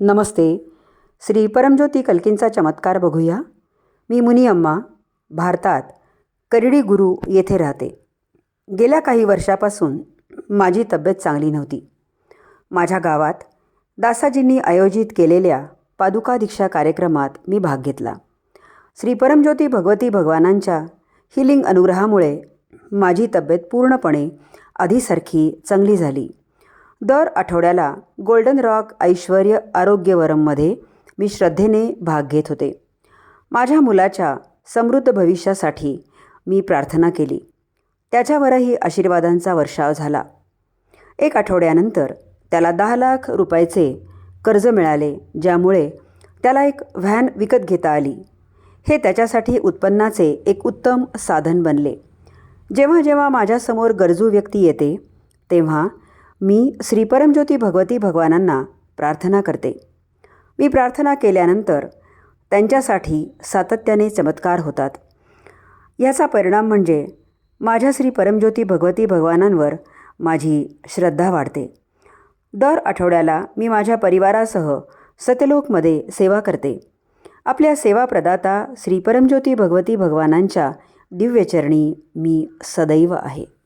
नमस्ते. श्री परमज्योती कल्कींचा चमत्कार बघूया. मी मुनी अम्मा भारतात करडी गुरु येथे राहते. गेल्या काही वर्षापासून माझी तब्येत चांगली नव्हती. माझ्या गावात दासाजींनी आयोजित केलेल्या पादुका दीक्षा कार्यक्रमात मी भाग घेतला. श्री परमज्योती भगवती भगवानांच्या हिलिंग अनुग्रहामुळे माझी तब्येत पूर्णपणे आधीसारखी चांगली झाली. दर आठवड्याला गोल्डन रॉक ऐश्वर्य आरोग्यवरममध्ये मी श्रद्धेने भाग घेत होते. माझ्या मुलाच्या समृद्ध भविष्यासाठी मी प्रार्थना केली. त्याच्यावरही आशीर्वादांचा वर्षाव झाला. एक आठवड्यानंतर त्याला दहा लाख रुपयाचे कर्ज मिळाले ज्यामुळे त्याला एक व्हॅन विकत घेता आली. हे त्याच्यासाठी उत्पन्नाचे एक उत्तम साधन बनले. जेव्हा जेव्हा माझ्यासमोर गरजू व्यक्ती येते तेव्हा मी श्रीपरमज्योती भगवती भगवानांना प्रार्थना करते. मी प्रार्थना केल्यानंतर त्यांच्यासाठी सातत्याने चमत्कार होतात. याचा परिणाम म्हणजे माझ्या श्री परमज्योती भगवती भगवानांवर माझी श्रद्धा वाढते. दर आठवड्याला मी माझ्या परिवारासह सत्यलोकमध्ये सेवा करते. आपल्या सेवा प्रदाता श्री परमज्योती भगवती भगवानांच्या दिव्यचरणी मी सदैव आहे.